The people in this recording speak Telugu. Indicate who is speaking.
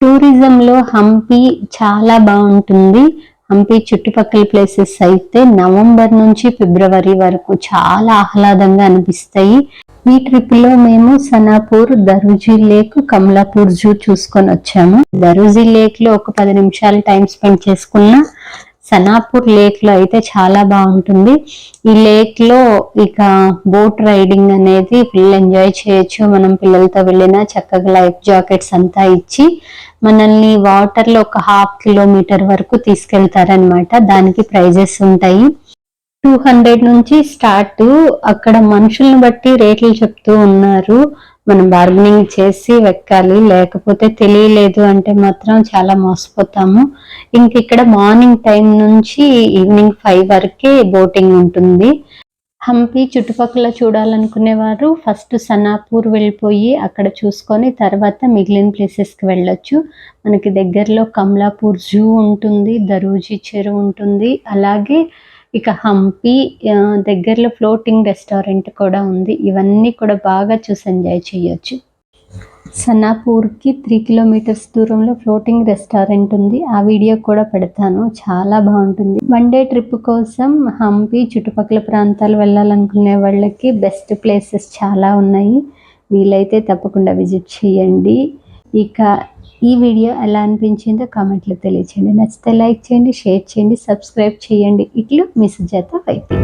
Speaker 1: టూరిజంలో హంపి చాలా బాగుంటుంది. హంపి చుట్టుపక్కల ప్లేసెస్ అయితే నవంబర్ నుంచి ఫిబ్రవరి వరకు చాలా ఆహ్లాదంగా అనిపిస్తాయి. ఈ ట్రిప్లో మేము సనాపూర్ దరుజీ లేక్ కమలాపూర్ జూ చూసుకొని వచ్చాము. దరుజీ లేక్లో ఒక పది నిమిషాలు టైం స్పెండ్ చేసుకున్న సనాపూర్ లేక్లో అయితే చాలా బాగుంటుంది. ఈ లేక్లో ఇక బోట్ రైడింగ్ అనేది ఫుల్ ఎంజాయ్ చేయొచ్చు. మనం పిల్లలతో వెళ్ళినా చక్కగా లైఫ్ జాకెట్స్ అంతా ఇచ్చి మనల్ని వాటర్లో ఒక హాఫ్ కిలోమీటర్ వరకు తీసుకెళ్తారనమాట దానికి ప్రైజెస్ ఉంటాయి. టూ హండ్రెడ్ నుంచి స్టార్ట్ అక్కడ మనుషుల్ని బట్టి రేట్లు చెప్తూ ఉన్నారు. మనం బార్గెనింగ్ చేసి వెక్కాలి లేకపోతే తెలియలేదు అంటే మాత్రం చాలా మోసపోతాము. ఇంక ఇక్కడ మార్నింగ్ టైం నుంచి ఈవినింగ్ ఫైవ్ వరకే బోటింగ్ ఉంటుంది. హంపి చుట్టుపక్కల చూడాలనుకునేవారు ఫస్ట్ సనాపూర్ వెళ్ళిపోయి అక్కడ చూసుకొని తర్వాత మిగిలిన ప్లేసెస్కి వెళ్ళొచ్చు. మనకి దగ్గరలో కమలాపూర్ జూ ఉంటుంది దరూజీ చెరువు ఉంటుంది. అలాగే ఇక హంపి దగ్గరలో ఫ్లోటింగ్ రెస్టారెంట్ కూడా ఉంది. ఇవన్నీ కూడా బాగా చూసి ఎంజాయ్ చేయొచ్చు. సన్నాపూర్కి త్రీ కిలోమీటర్స్ దూరంలో ఫ్లోటింగ్ రెస్టారెంట్ ఉంది. ఆ వీడియో కూడా పెడతాను. చాలా బాగుంటుంది. వన్ డే ట్రిప్ కోసం హంపి చుట్టుపక్కల ప్రాంతాలు వెళ్ళాలనుకునే వాళ్ళకి బెస్ట్ ప్లేసెస్ చాలా ఉన్నాయి. వీలైతే తప్పకుండా విజిట్ చేయండి. ఇక ఈ వీడియో ఎలా అనిపించిందో కామెంట్లో తెలియచేయండి. నచ్చితే లైక్ చేయండి షేర్ చేయండి సబ్స్క్రైబ్ చేయండి. ఇట్లు మీ సుజాత వైపు.